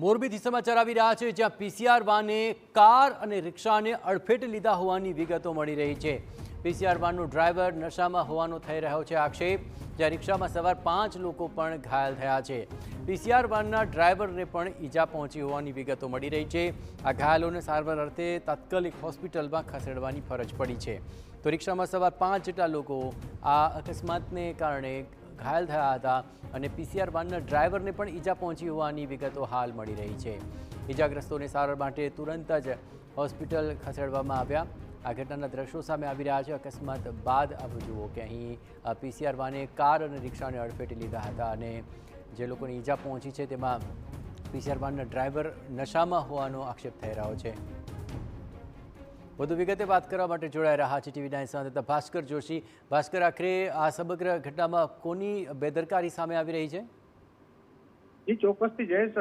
મોરબીથી સમાચાર આવી રહ્યા છે, જ્યાં પીસીઆર વાને કાર અને રિક્ષાને અડફેટ લીધા હોવાની વિગતો મળી રહી છે. પીસીઆર વાનનો ડ્રાઈવર નશામાં હોવાનો થઈ રહ્યો છે આક્ષેપ, જ્યાં રિક્ષામાં સવાર પાંચ લોકો પણ ઘાયલ થયા છે. પીસીઆર વાનના ડ્રાઈવરને પણ ઈજા પહોંચી હોવાની વિગતો મળી રહી છે. આ ઘાયલોને સારવાર અર્થે તાત્કાલિક હોસ્પિટલમાં ખસેડવાની ફરજ પડી છે. તો રિક્ષામાં સવાર પાંચ જેટલા લોકો આ અકસ્માતને કારણે ઘાયલ થયા હતા અને પીસીઆર વાનના ડ્રાઈવરને પણ ઈજા પહોંચી હોવાની વિગતો હાલ મળી રહી છે. ઈજાગ્રસ્તોને સારવાર માટે તુરંત જ હોસ્પિટલ ખસેડવામાં આવ્યા. આ ઘટનાના દ્રશ્યો સામે આવી રહ્યા છે. અકસ્માત બાદ આપ જુઓ કે અહીં પીસીઆર વાને કાર અને રિક્ષાને અડફેટે લીધા હતા અને જે લોકોને ઈજા પહોંચી છે તેમાં પીસીઆર વાનના ડ્રાઈવર નશામાં હોવાનો આક્ષેપ થઈ રહ્યો છે. વધુ વિગતે વાત કરવા માટે જોડાઈ રહ્યા છે ટીવી નાઇન સાથે ભાસ્કર જોશી. ભાસ્કર, આખરે આ સમગ્ર ઘટનામાં કોની બેદરકારી સામે આવી રહી છે? એ ચોક્કસથી જયેશ.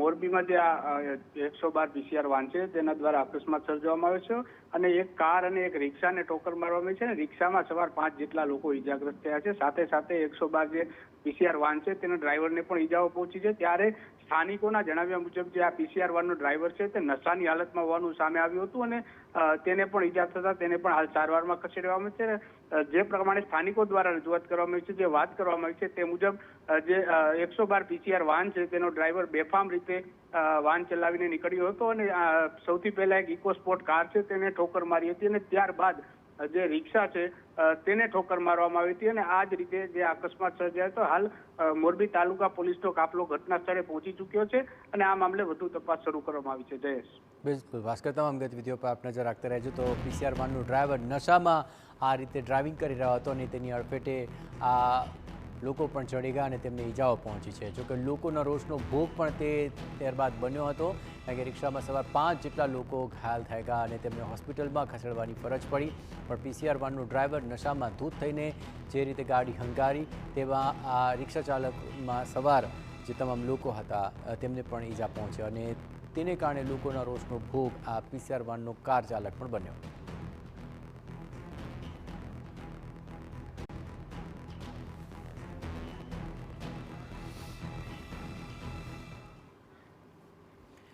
મોરબીમાં જે આ એકસો બાર બીસીઆર વાન છે, તેના દ્વારા અકસ્માત સર્જવામાં આવ્યો છે અને એક કાર અને એક રિક્ષાને ટોકર મારવામાં આવી છે અને રિક્ષામાં સવાર પાંચ જેટલા લોકો ઈજાગ્રસ્ત થયા છે. સાથે સાથે એકસો બાર જે પીસીઆર વાન છે, તેના ડ્રાઈવરને પણ ઈજાઓ પહોંચી છે. ત્યારે સ્થાનિકોના જણાવ્યા મુજબ જે આ પીસીઆર વાનનો ડ્રાઈવર છે તે નશાની હાલતમાં હોવાનું સામે આવ્યું હતું અને તેને પણ ઈજા થતા તેને પણ હાલ સારવારમાં ખસેડવામાં છે. જે પ્રમાણે સ્થાનિકો દ્વારા રજૂઆત કરવામાં આવી છે, જે વાત કરવામાં આવી છે તે મુજબ જે એકસો બાર પીસીઆર વાહન છે તેનો ડ્રાઈવર બેફામ રીતે વાહન ચલાવીને નીકળ્યો હતો અને સૌથી પહેલા એક ઇકો સ્પોર્ટ કાર છે તેને ઠોકર મારી હતી અને ત્યારબાદ જે રિક્ષા છે તેને ઠોકર મારવામાં આવી હતી અને આ જ રીતે જે અકસ્માત સર્જાયો હતો, હાલ મોરબી તાલુકા પોલીસનો કાફલો ઘટના સ્થળે પહોંચી ચૂક્યો છે અને આ મામલે વધુ તપાસ શરૂ કરવામાં આવી છે. જયેશ બિલકુલ. ભાસ્કર, તમામ ગતિવિધિઓ પર આપ નજર રાખતા રહેજો. તો પીસીઆર વાનનો ડ્રાઈવર નશામાં આ રીતે ડ્રાઇવિંગ કરી રહ્યો હતો અને તેની અડફેટે આ લોકો પણ ચડી ગયા અને તેમને ઈજાઓ પહોંચી છે. જોકે લોકોના રોષનો ભોગ પણ તે ત્યારબાદ બન્યો હતો. કારણ કે રિક્ષામાં સવાર પાંચ જેટલા લોકો ઘાયલ થઈ ગયા અને તેમને હોસ્પિટલમાં ખસેડવાની ફરજ પડી. પણ પીસીઆર વાનનો ડ્રાઈવર નશામાં ધૂત થઈને જે રીતે ગાડી હંકારી તેમાં આ રિક્ષા ચાલકમાં સવાર જે તમામ લોકો હતા તેમને પણ ઈજા પહોંચી અને તેને કારણે લોકોના રોષનો ભોગ આ પીસીઆર વાનનો કાર ચાલક પણ બન્યો.